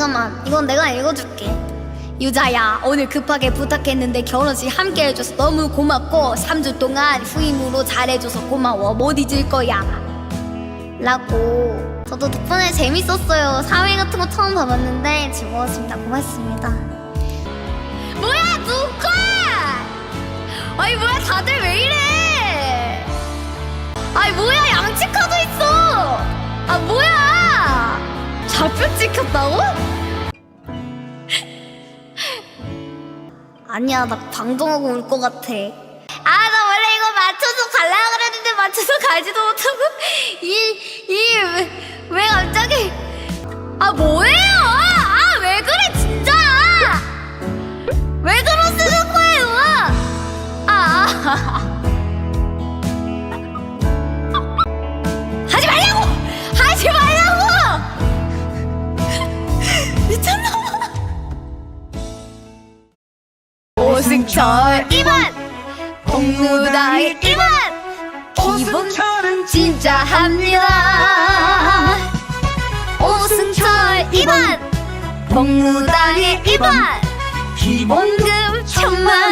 잠깐만 이건 내가 읽어줄게. 유자야 오늘 급하게 부탁했는데 결혼식 함께 해줘서 너무 고맙고 3주 동안 후임으로 잘해줘서 고마워. 못 잊을 거야. 라고. 저도 덕분에 재밌었어요. 사회 같은 거 처음 봐봤는데 즐거웠습니다. 고맙습니다. 뭐야 누가? 아니 뭐야 다들 왜 이래? 아니 뭐야 양치카도 있어! 아 뭐야 좌표 찍혔다고? 아니야 나 방송하고 올것 같아. 아 나 원래 이거 맞춰서 갈라 그랬는데 맞춰서 가지도 못하고. 이 이 왜 갑자기? 아 뭐예 오승철 이만 공무다의 이만 기분 진짜 합니다. 오승철 이만 공무다의 이만 기본금 천만